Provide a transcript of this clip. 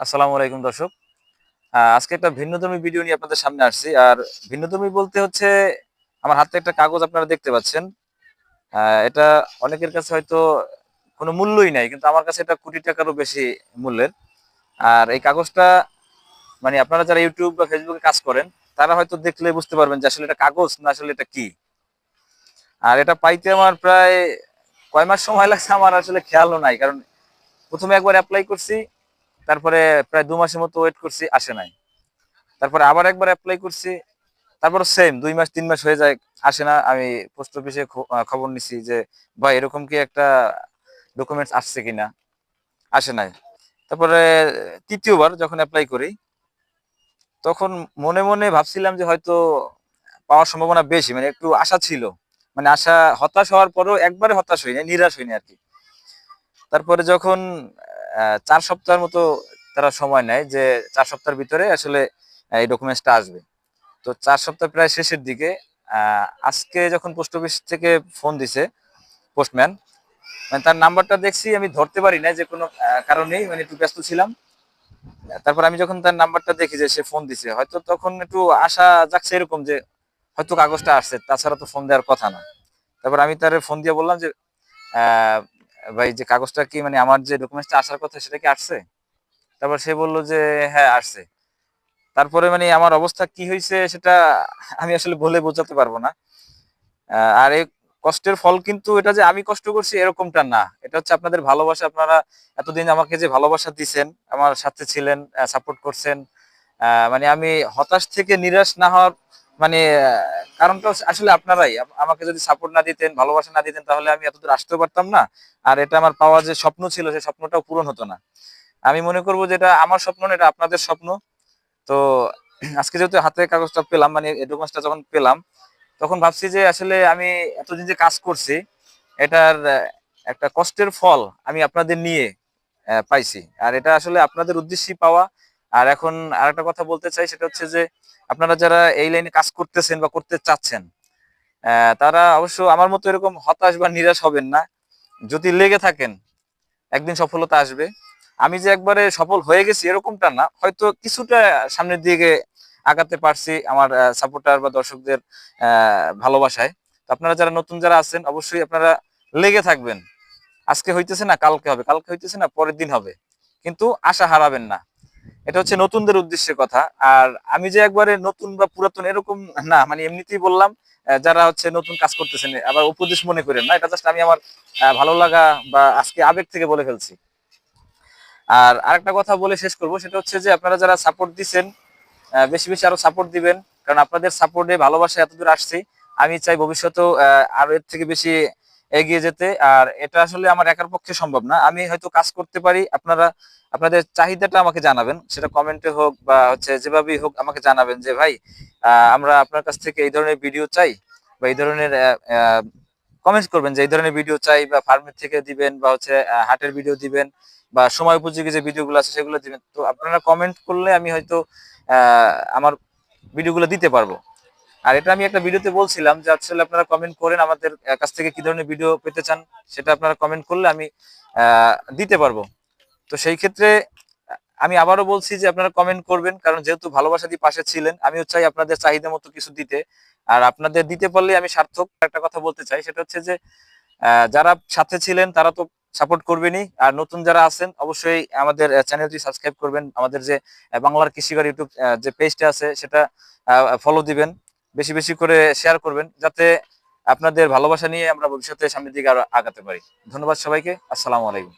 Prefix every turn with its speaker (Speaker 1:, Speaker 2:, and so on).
Speaker 1: আসসালামু আলাইকুম দর্শক। আজকে একটা ভিন্নধর্মী ভিডিও নিয়ে আপনাদের সামনে আসছি। আর ভিন্নধর্মী বলতে হচ্ছে, আমার হাতে একটা কাগজ আপনারা দেখতে পাচ্ছেন। এটা অনেকের কাছে হয়তো কোনো মূল্যই নাই, কিন্তু আমার কাছে এটা কোটি টাকারও বেশি মূল্যের। আর এই কাগজটা মানে আপনারা যারা ইউটিউব বা ফেসবুকে কাজ করেন, তারা হয়তো দেখলে বুঝতে পারবেন যে আসলে এটা কাগজ না আসলে এটা কি। আর এটা পাইতে আমার প্রায় কয় মাস সময় লাগছে, আমার আসলে খেয়ালও নাই। কারণ প্রথমে একবার অ্যাপ্লাই করছি তারপরে প্রায় দু মাসের মতো ওয়েট করছি, আসে নাই। তারপরে আবার একবার অ্যাপ্লাই করছি তারপরে সেম দুই মাস, তিন মাস হয়ে যায়, আসে না। আমি পোস্ট অফিসে খবর নিছি যে, ভাই, এরকম কি একটা ডকুমেন্টস আসছে কিনা আসে নাই। তারপরে তৃতীয়বার যখন অ্যাপ্লাই করি, তখন মনে মনে ভাবছিলাম যে হয়তো পাওয়ার সম্ভাবনা বেশি মানে একটু আশা ছিল। মানে আশা হতাশ হওয়ার পরেও একবারে হতাশ হইনি নিরাশ হইনি আর কি। তারপরে যখন চার সপ্তাহের মতো তারা সময় নেয় যে চার সপ্তাহের ভিতরে আসলে এই ডকুমেন্টসটা আসবে। তো চার সপ্তাহ প্রায় শেষের দিকে আজকে যখন পোস্ট অফিস থেকে ফোন দিছে পোস্টম্যান মানে তার নাম্বারটা দেখছি, আমি ধরতে পারি না যে কোনো কারণেই মানে একটু ব্যস্ত ছিলাম। তারপর আমি যখন তার নাম্বারটা দেখি যে সে ফোন দিছে, হয়তো তখন একটু আশা যাচ্ছে এরকম যে হয়তো কাগজটা আসছে, তাছাড়া তো ফোন দেওয়ার কথা না। তারপর আমি তার ফোন দিয়ে বললাম যে ভাই, যে কাগজটা কি মানে আমার যে ডকুমেন্টসটা আসার কথা সেটা কি আসছে? তারপর সে বলল যে হ্যাঁ আসছে। তারপরে মানে আমার অবস্থা কি হয়েছে সেটা আমি আসলে বলে বোঝাতে পারব না। আর এই কষ্টের ফল কিন্তু এটা যে আমি কষ্ট করছি এরকমটা না। এটা হচ্ছে আপনাদের ভালোবাসা। আপনারা এতদিন আমাকে যে ভালোবাসা দিছেন, আমার সাথে ছিলেন সাপোর্ট করছেন মানে আমি হতাশ থেকে নিরাশ না হওয়ার মানে কারণটা আসলে আপনারাই। আমাকে যদি সাপোর্ট না দিতেন, ভালোবাসা না দিতেন, তাহলে আমি এতদূর আসতে পারতাম না। আর এটা আমার পাওয়া যে স্বপ্ন ছিল, সেই স্বপ্নটাও পূরণ হতো না। আমি মনে করব যে এটা আমার স্বপ্ন না, এটা আপনাদের স্বপ্ন। তো, আজকে যেহেতু হাতে কাগজটা পেলাম মানে ডকুমেন্টসটা যখন পেলাম, তখন ভাবছি যে আসলে আমি এতদিন যে কাজ করছি, এটার একটা কষ্টের ফল আমি আপনাদের নিয়ে পাইছি। আর এটা আসলে আপনাদের উদ্দেশ্যেই পাওয়া আর এখন আর একটা কথা বলতে চাই, সেটা হচ্ছে যে আপনারা যারা এই লাইনে কাজ করতেছেন বা করতে চাচ্ছেন তারা অবশ্য আমার মতো এরকম হতাশ বা নিরাশ হবেন না। যদি লেগে থাকেন, একদিন সফলতা আসবে। আমি যে একবারে সফল হয়ে গেছি এরকমটা না, হয়তো কিছুটা সামনের দিকে আগাতে পারছি আমার সাপোর্টার বা দর্শকদের ভালোবাসায়। তো আপনারা যারা নতুন যারা আছেন, অবশ্যই আপনারা লেগে থাকবেন। আজকে হইতেছে না, কালকে হবে। কালকে হইতেছে না, পরের দিন হবে। কিন্তু আশা হারাবেন না। এটা হচ্ছে নতুনদের উদ্দেশ্যে কথা। আর আমি যে একবারে নতুন বা পুরাতন এরকম না মানে এমনিতেই বললাম যারা হচ্ছে নতুন কাজ করতেছেন, আবার উপদেশ মনে করেন না, এটা জাস্ট আমি আমার ভালো লাগা বা আজকে আবেগ থেকে বলে ফেলছি। আর আরেকটা কথা বলে শেষ করব, সেটা হচ্ছে যে আপনারা যারা সাপোর্ট দিচ্ছেন বেশি বেশি আরও সাপোর্ট দিবেন, কারণ আপনাদের সাপোর্টে ভালোবাসা এতদূর আসছে। আমি চাই ভবিষ্যতেও আরও এর থেকে বেশি এগিয়ে যেতে, আর এটা আসলে আমার একার পক্ষে সম্ভব না। আমি হয়তো কাজ করতে পারি, আপনারা, আপনাদের চাহিদাটা আমাকে জানাবেন। সেটা কমেন্টে হোক বা হচ্ছে যেভাবেই হোক আমাকে জানাবেন যে, ভাই আমরা আপনার কাছ থেকে এই ধরনের ভিডিও চাই বা এই ধরনের কমেন্ট করবেন যে, এই ধরনের ভিডিও চাই বা ফার্মের থেকে দিবেন বা হচ্ছে হাটের ভিডিও দিবেন বা সময় উপযোগী যে ভিডিওগুলো আছে সেগুলো দিবেন। তো আপনারা কমেন্ট করলে আমি হয়তো আমার ভিডিওগুলো দিতে পারব। আর এটা আমি একটা ভিডিওতে বলছিলাম যে আসলে আপনারা কমেন্ট করেন আমাদের কাছ থেকে কি ধরনের ভিডিও পেতে চান, সেটা আপনারা কমেন্ট করলে আমি দিতে পারব। তো সেই ক্ষেত্রে আমি আবারও বলছি যে আপনারা কমেন্ট করবেন, কারণ যেহেতু ভালোবাসা দিয়ে পাশে ছিলেন, আমিও চাই আপনাদের চাহিদা মতো কিছু দিতে। আর আপনাদের দিতে পারলে আমি সার্থক একটা কথা বলতে চাই, সেটা হচ্ছে যে যারা সাথে ছিলেন, তারা তো সাপোর্ট করবেনই। আর নতুন যারা আছেন, অবশ্যই আমাদের চ্যানেলটি সাবস্ক্রাইব করবেন। আমাদের যে বাংলার কৃষিকার ইউটিউব যে পেজটা আছে, সেটা ফলো দিবেন। বেশি বেশি করে শেয়ার করবেন যাতে আপনাদের ভালোবাসা নিয়ে আমরা ভবিষ্যতে সামনের দিকে আরও আগাতে পারি। ধন্যবাদ সবাইকে। আসসালামু আলাইকুম।